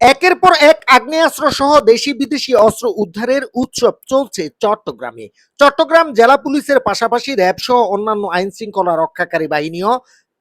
একের পর এক আগ্নেয়াস্ত্র সহ দেশি বিদেশি অস্ত্র উদ্ধারের উৎসব চলছে চট্টগ্রামে। চট্টগ্রাম জেলা পুলিশের পাশাপাশি র্যাব সহ অন্যান্য আইন শৃঙ্খলা রক্ষাকারী বাহিনীও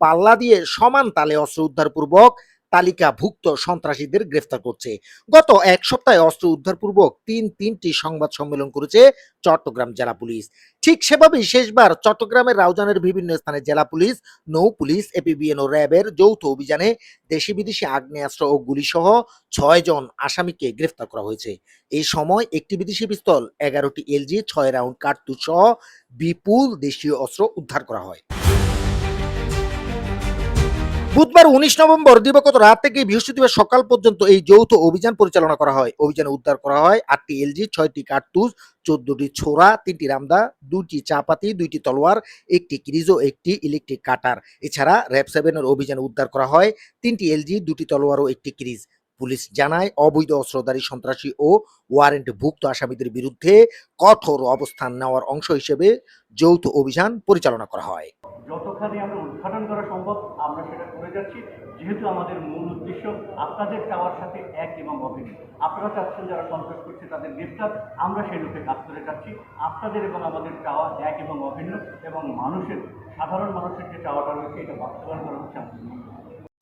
পাল্লা দিয়ে সমান তালে অস্ত্র উদ্ধার পূর্বক তালিকাভুক্ত সন্ত্রাসীদের গ্রেফতার করছে। গত এক সপ্তাহে অস্ত্র উদ্ধার পূর্বক তিন তিনটি সংবাদ সম্মেলন করেছে চট্টগ্রাম জেলা পুলিশ। ঠিক সেভাবেই শেষবার চট্টগ্রামের রাউজানের বিভিন্ন স্থানে জেলা পুলিশ, নৌ পুলিশ, এপিবিএন ও র্যাবের যৌথ অভিযানে দেশি বিদেশি আগ্নেয়াস্ত্র ও গুলিসহ ছয় জন আসামিকে গ্রেফতার করা হয়েছে। এই সময় একটি বিদেশি পিস্তল, এগারোটি এলজি, ছয় রাউন্ড কার্তুজ সহ বিপুল দেশীয় অস্ত্র উদ্ধার করা হয়। বুধবার উনিশ নভেম্বর দিবগত রাত থেকে বৃহস্পতিবার সকাল পর্যন্ত এই যৌথ অভিযান পরিচালনা করা হয়। অভিযানে উদ্ধার করা হয় আটটি এলজি, ছয়টি কার্তুজ, চোদ্দটি ছোড়া, তিনটি রামদা দুটি চাপাতি, দুইটি তলোয়ার, একটি ক্রিজ ও একটি ইলেকট্রিক কাটার। এছাড়া র্যাব সেভেনের অভিযানে উদ্ধার করা হয় তিনটি এলজি, দুটি তলোয়ার ও একটি ক্রিজ পুলিশ জানায়, অবৈধ অস্ত্রধারী সন্ত্রাসী ও ওয়ারেন্ট ভুক্ত আসামিদের বিরুদ্ধে কঠোর অবস্থান নেওয়ার অংশ হিসেবে যৌথ অভিযান পরিচালনা করা হয়। যতখানি আমরা উদ্ঘাটন করা সম্ভব, আমরা সেটা করে যাচ্ছি। যেহেতু আমাদের মূল উদ্দেশ্য আপনাদের চাওয়ার সাথে এক এবং অভিন্ন। আপনারা চাচ্ছেন যারা সন্ত্রাস করছে তাদের গ্রেফতার আমরা সেই রূপে কাজ করে যাচ্ছি। আপনাদের এবং আমাদের চাওয়া এক এবং অভিন্ন এবং মানুষের, সাধারণ মানুষের যে চাওয়াটা রয়েছে, এটা বাস্তবায়ন করা হচ্ছে।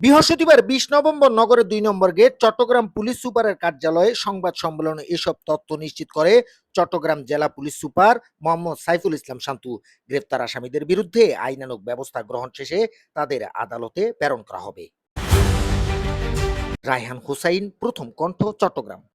বৃহস্পতিবার বিশ নভেম্বর নগরের দুই নম্বর গেট চট্টগ্রাম পুলিশ সুপারের কার্যালয়ে সংবাদ সম্মেলনে এসব তথ্য নিশ্চিত করে চট্টগ্রাম জেলা পুলিশ সুপার মোহাম্মদ সাইফুল ইসলাম শান্তু। গ্রেপ্তার আসামিদের বিরুদ্ধে আইনানুক ব্যবস্থা গ্রহণ শেষে তাদের আদালতে প্রেরণ করা হবে। রায়হান হুসাইন, প্রথম কণ্ঠ চট্টগ্রাম।